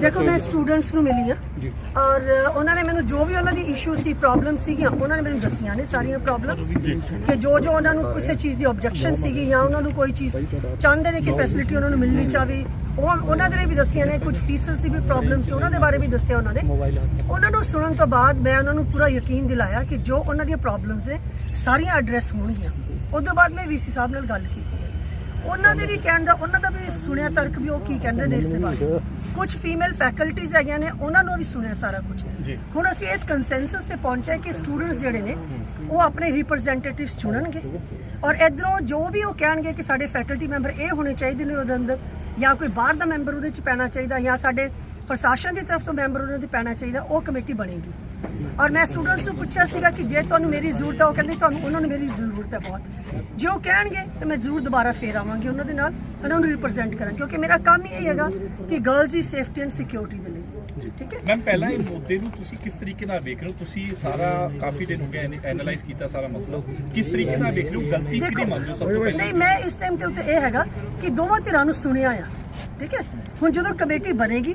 ਦੇਖੋ ਮੈਂ ਸਟੂਡੈਂਟਸ ਨੂੰ ਮਿਲੀ ਆ ਔਰ ਉਹਨਾਂ ਨੇ ਮੈਨੂੰ ਜੋ ਵੀ ਉਹਨਾਂ ਦੀ ਇਸ਼ੂ ਸੀ ਪ੍ਰੋਬਲਮ ਸੀਗੀਆਂ ਉਹਨਾਂ ਨੇ ਮੈਨੂੰ ਦੱਸੀਆਂ ਨੇ ਸਾਰੀਆਂ ਪ੍ਰੋਬਲਮਸ ਕਿ ਜੋ ਜੋ ਉਹਨਾਂ ਨੂੰ ਕਿਸੇ ਚੀਜ਼ ਦੀ ਆਬਜੈਕਸ਼ਨ ਸੀਗੀ ਜਾਂ ਉਹਨਾਂ ਨੂੰ ਕੋਈ ਚੀਜ਼ ਚਾਹੁੰਦੇ ਨੇ ਕਿ ਫੈਸਿਲਿਟੀ ਉਹਨਾਂ ਨੂੰ ਮਿਲਣੀ ਚਾਹੀ ਉਹ ਉਹਨਾਂ ਦੇ ਲਈ ਵੀ ਦੱਸੀਆਂ ਨੇ ਕੁਝ ਫੀਸਸ ਦੀ ਵੀ ਪ੍ਰੋਬਲਮ ਸੀ ਉਹਨਾਂ ਦੇ ਬਾਰੇ ਵੀ ਦੱਸਿਆ ਉਹਨਾਂ ਨੇ। ਉਹਨਾਂ ਨੂੰ ਸੁਣਨ ਤੋਂ ਬਾਅਦ ਮੈਂ ਉਹਨਾਂ ਨੂੰ ਪੂਰਾ ਯਕੀਨ ਦਿਲਾਇਆ ਕਿ ਜੋ ਉਹਨਾਂ ਦੀਆਂ ਪ੍ਰੋਬਲਮਸ ਨੇ ਸਾਰੀਆਂ ਐਡਰੈਸ ਹੋਣਗੀਆਂ। ਉਸ ਤੋਂ ਬਾਅਦ ਮੈਂ ਵੀਸੀ ਸਾਹਿਬ ਨਾਲ ਗੱਲ ਕੀਤੀ ਉਹਨਾਂ ਦੇ ਵੀ ਕਹਿਣ ਦਾ ਉਹਨਾਂ ਦਾ ਵੀ ਸੁਣਿਆ ਤਰਕ ਵੀ ਉਹ ਕੀ ਕਹਿੰਦੇ ਨੇ ਇਸ ਦੇ ਬਾਰੇ। ਕੁਝ ਫੀਮੇਲ ਫੈਕਲਟੀਜ਼ ਹੈਗੀਆਂ ਨੇ ਉਹਨਾਂ ਨੂੰ ਵੀ ਸੁਣਿਆ ਸਾਰਾ ਕੁਝ। ਹੁਣ ਅਸੀਂ ਇਸ ਕੰਸੈਂਸਸ ਤੇ ਪਹੁੰਚੇ ਕਿ ਸਟੂਡੈਂਟਸ ਜਿਹੜੇ ਨੇ ਉਹ ਆਪਣੇ ਰਿਪਰੈਜ਼ੈਂਟੇਟਿਵਸ ਚੁਣਨਗੇ। ਔਰ ਇਧਰੋਂ ਜੋ ਵੀ ਉਹ ਕਹਿਣਗੇ ਕਿ ਸਾਡੇ ਫੈਕਲਟੀ ਮੈਂਬਰ ਇਹ ਹੋਣੇ ਚਾਹੀਦੇ ਨੇ ਉਹਦੇ ਅੰਦਰ ਜਾਂ ਕੋਈ ਬਾਹਰ ਦਾ ਮੈਂਬਰ ਉਹਦੇ ਚ ਪੈਣਾ ਚਾਹੀਦਾ ਜਾਂ ਸਾਡੇ ਪ੍ਰਸ਼ਾਸਨ ਦੀ ਤਰਫ ਤੋਂ ਮੈਂਬਰ ਉਹਨਾਂ ਦੇ ਪੈਣਾ ਚਾਹੀਦਾ ਉਹ ਕਮੇਟੀ ਬਣੇਗੀ। ਔਰ ਮੈਂ ਸਟੂਡੈਂਟਸ ਨੂੰ ਪੁੱਛਿਆ ਸੀਗਾ ਕਿ ਜੇ ਤੁਹਾਨੂੰ ਮੇਰੀ ਜ਼ਰੂਰਤ ਹੈ ਉਹ ਕਹਿੰਦੇ ਤੁਹਾਨੂੰ ਉਹਨਾਂ ਨੂੰ ਮੇਰੀ ਜ਼ਰੂਰਤ ਹੈ ਬਹੁਤ। ਜੇ ਉਹ ਕਹਿਣਗੇ ਤਾਂ ਮੈਂ ਜ਼ਰੂਰ ਦੁਬਾਰਾ ਫੇਰ ਆਵਾਂਗੀ ਉਹਨਾਂ ਦੇ ਨਾਲ ਉਹਨਾਂ ਨੂੰ ਰਿਪਰੈਜ਼ੈਂਟ ਕਰਾਂ ਕਿਉਂਕਿ ਮੇਰਾ ਕੰਮ ਹੀ ਇਹ ਹੈਗਾ ਕਿ ਗਰਲਸ ਦੀ ਸੇਫਟੀ ਐਂਡ ਸਿਕਿਉਰਿਟੀ ਦੇ ਲਈ। ਠੀਕ ਹੈ? ਮੈਮ ਪਹਿਲਾਂ ਇਹ ਮੁੱਦੇ ਨੂੰ ਤੁਸੀਂ ਕਿਸ ਤਰੀਕੇ ਨਾਲ ਵੇਖ ਰਹੇ ਹੋ? ਤੁਸੀਂ ਸਾਰਾ ਕਾਫੀ ਦਿਨ ਹੋ ਗਿਆ ਐਨਾਲਾਈਜ਼ ਕੀਤਾ ਸਾਰਾ ਮਸਲਾ। ਕਿਸ ਤਰੀਕੇ ਨਾਲ ਵੇਖ ਰਹੇ ਹੋ? ਗਲਤੀ ਕਿਹਦੀ ਮੰਨਦੇ ਹੋ ਸਭ ਤੋਂ ਪਹਿਲਾਂ? ਨਹੀਂ ਮੈਂ ਇਸ ਟਾਈਮ ਤੇ ਉੱਤੇ ਇਹ ਹੈਗਾ ਕਿ ਦੋਵਾਂ ਧਿਰਾਂ ਨੂੰ ਸੁਣਿਆ ਆ। ਠੀਕ ਹੈ? ਹੁਣ ਜਦੋਂ ਕਮੇਟੀ ਬਣੇਗੀ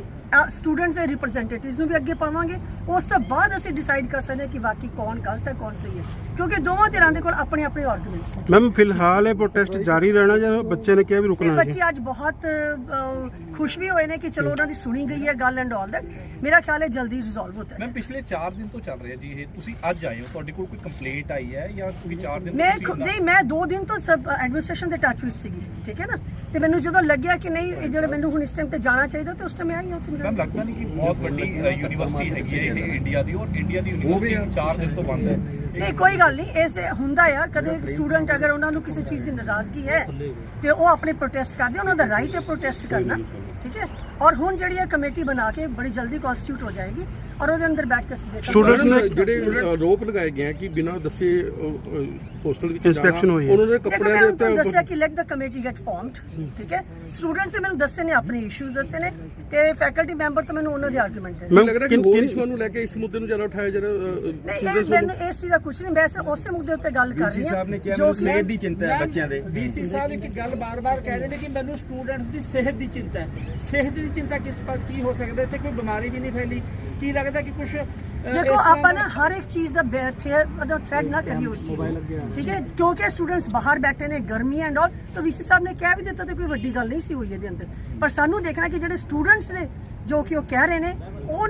ਸਟੂਡੈਂਟਸ ਦੇ ਰਿਪਰੈਜ਼ੈਂਟੇਟਿਵਸ ਨੂੰ ਵੀ ਅੱਗੇ ਪਾਵਾਂਗੇ। ਉਸ ਤੋਂ ਬਾਅਦ ਅਸੀਂ ਡਿਸਾਈਡ ਕਰ ਸਕਦੇ ਹਾਂ ਕਿ ਵਾਕਈ ਕੌਣ ਗਲਤ ਹੈ ਕੌਣ ਸਹੀ ਹੈ। ਕਿਉਂਕਿ ਦੋਵਾਂ ਧਿਰਾਂ ਦੇ ਕੋਲ ਆਪਣੇ ਆਪਣੇ ਆਰਗੂਮੈਂਟਸ ਨੇ। ਮੈਮ ਫਿਲਹਾਲ ਇਹ ਪ੍ਰੋਟੈਸਟ ਜਾਰੀ ਰਹਿਣਾ ਜਾਂ ਬੱਚੇ ਨੇ ਕਿਹਾ ਵੀ ਰੁਕਣਾ ਹੈ ਬੱਚੇ ਅੱਜ ਬਹੁਤ ਖੁਸ਼ ਵੀ ਹੋਏ ਨੇ ਕਿ ਚਲੋ ਉਹਨਾਂ ਦੀ ਸੁਣੀ ਗਈ ਹੈ ਗੱਲ ਐਂਡ ਆਲ ਦੈਟ ਮੇਰਾ ਖਿਆਲ ਹੈ ਜਲਦੀ ਰਿਜ਼ੋਲਵ ਹੁੰਦਾ ਹੈ। ਮੈਮ ਪਿਛਲੇ 4 ਦਿਨ ਤੋਂ ਚੱਲ ਰਿਹਾ ਜੀ ਇਹ। ਤੁਸੀਂ ਅੱਜ ਆਏ ਹੋ ਤੁਹਾਡੇ ਕੋਲ ਕੋਈ ਕੰਪਲੇਂਟ ਆਈ ਹੈ ਜਾਂ ਕੋਈ 4 ਦਿਨ ਤੋਂ ਮੈਂ ਤੁਸੀਂ ਨਹੀਂ ਮੈਂ 2 ਦਿਨ ਤੋਂ ਸਬ ਐਡਮਿਨਿਸਟ੍ਰੇਸ਼ਨ ਦੇ ਟੱਚ ਵਿੱਚ ਸੀਗੀ। ਠੀਕ ਹੈ ਨਾ? ਤੇ ਮੈਨੂੰ ਜਦੋਂ ਲੱਗਿਆ ਕਿ ਨਹੀਂ ਇਹ ਜਿਹੜਾ ਮੈਨੂੰ ਹੁਣ ਇਸ ਟਾਈਮ ਤੇ ਜਾਣਾ ਚਾਹੀਦਾ ਤੇ ਉਸ ਟਾਈਮ ਮੈਂ ਆਈ ਉੱਥੇ ਮੈਮ ਲੱਗਦਾ ਨਹੀਂ ਕਿ ਬਹੁਤ ਵੱਡੀ ਯੂਨੀਵਰਸਿਟੀ ਹੈਗੀ ਹੈ ਇਹ ਇੰਡੀਆ ਦੀ ਔਰ ਇੰਡੀਆ ਦੀ ਯੂਨੀਵਰਸਿਟੀ 4 ਦਿਨ ਤੋਂ ਬੰਦ ਹੈ। ਨਹੀਂ ਕੋਈ ਗੱਲ ਨਹੀਂ ਇਸ ਹੁੰਦਾ ਆ ਕਦੇ ਸਟੂਡੈਂਟ ਅਗਰ ਉਹਨਾਂ ਨੂੰ ਕਿਸੇ ਚੀਜ਼ ਦੀ ਨਾਰਾਜ਼ਗੀ ਹੈ ਤੇ ਉਹ ਆਪਣੇ ਪ੍ਰੋਟੈਸਟ ਕਰਦੇ ਉਹਨਾਂ ਦਾ ਰਾਈਟ ਹੈ ਪ੍ਰੋਟੈਸਟ ਕਰਨਾ ਠੀਕ ਹੈ? ਔਰ ਹੁਣ ਜਿਹੜੀ ਇਹ ਕਮੇਟੀ ਬਣਾ ਕੇ ਬੜੀ ਜਲਦੀ ਕਨਸਟੀਟਿਊਟ ਹੋ ਜਾਏਗੀ ਔਰ ਉਹਦੇ ਅੰਦਰ ਬੈਠ ਕੇ ਦੇਖਾਂਗੇ। Students ਨੇ- ਜਿਹੜੇ ਆਰੋਪ ਲਗਾਏ ਗਏ ਆ ਕਿ ਬਿਨਾਂ ਦੱਸੇ ਹੋਸਟਲ ਵਿੱਚ Inspection ਹੋਈ ਹੈ। ਉਹਨਾਂ ਦੇ ਕੱਪੜਿਆਂ ਦੇ ਉੱਤੇ ਦੱਸਿਆ ਕਿ let the committee get formed ਠੀਕ ਹੈ? ਸਟੂਡੈਂਟਸ ਨੇ ਮੈਨੂੰ ਦੱਸੇ ਨੇ ਆਪਣੇ ਇਸ਼ੂਜ਼ ਦੱਸੇ ਨੇ ਤੇ ਫੈਕਲਟੀ ਮੈਂਬਰ ਤੋਂ ਮੈਨੂੰ ਉਹਨਾਂ ਦੇ ਆਰਗੂਮੈਂਟ ਹੈ ਮੈਨੂੰ ਲੱਗਦਾ ਕਿ ਹੋਰ ਇਸ਼ੂਆਂ ਨੂੰ ਲੈ ਕੇ ਇਸ ਮੁੱਦੇ ਨੂੰ ਜ਼ਿਆਦਾ ਉਠਾਇਆ ਜਿਹੜਾ ਨਹੀਂ ਇਹ ਸਟੂਡੈਂਟਸ ਮੈਨੂੰ ਇਸ ਚੀਜ਼ ਦਾ ਕੁਝ ਨਹੀਂ ਮੈਂ ਸਿਰਫ ਉਸੇ ਮੁੱਦੇ ਉੱਤੇ ਗੱਲ ਕਰ ਰਹੀ ਹਾਂ ਸਾਹਿਬ ਨੇ ਕਿਹਾ ਜੋ ਮੈਨੂੰ ਕਿ- ਸਿਹਤ ਦੀ ਚਿੰਤਾ ਹੈ ਬੱਚਿਆਂ ਦੇ। ਵੀਸੀ ਸਾਹਿਬ ਇੱਕ ਗੱਲ ਬਾਰ-ਬਾਰ ਕਹਿ ਰਹੇ ਨੇ ਕਿ ਮੈਨੂੰ ਸਟੂਡੈਂਟਸ ਦੀ ਸਿਹਤ ਦੀ ਚਿੰਤਾ ਹੈ। ਸਿਹਤ ਦੀ ਚਿੰਤਾ ਕਿਸ ਪਰ ਕੀ ਹੋ ਸਕਦਾ? ਇੱਥੇ ਕੋਈ ਬਿਮਾਰੀ ਵੀ ਨਹੀਂ ਫੈਲੀ। ਕੀ ਲੱਗਦਾ ਕਿ ਕੁਝ ਦੇਖੋ ਆਪਾਂ ਨਾ ਹਰ ਇੱਕ ਚੀਜ਼ ਦਾ ਮਤਲਬ ਥ੍ਰੈਡ ਨਾ ਕਰੀਏ ਉਸ ਚੀਜ਼ ਨੂੰ ਠੀਕ ਹੈ? ਕਿਉਂਕਿ ਸਟੂਡੈਂਟਸ ਬਾਹਰ ਬੈਠੇ ਨੇ ਗਰਮੀ ਐਂਡ ਆਲ ਤਾਂ ਵੀਸੀ ਸਾਹਿਬ ਨੇ ਕਹਿ ਵੀ ਦਿੱਤਾ ਤੇ ਕੋਈ ਵੱਡੀ ਗੱਲ ਨਹੀਂ ਸੀ ਹੋਈ ਇਹਦੇ ਅੰਦਰ। ਪਰ ਸਾਨੂੰ ਦੇਖਣਾ ਕਿ ਜਿਹੜੇ ਸਟੂਡੈਂਟਸ ਨੇ ਜੋ ਕਿ ਉਹ ਕਹਿ ਰਹੇ ਨੇ ਉਹ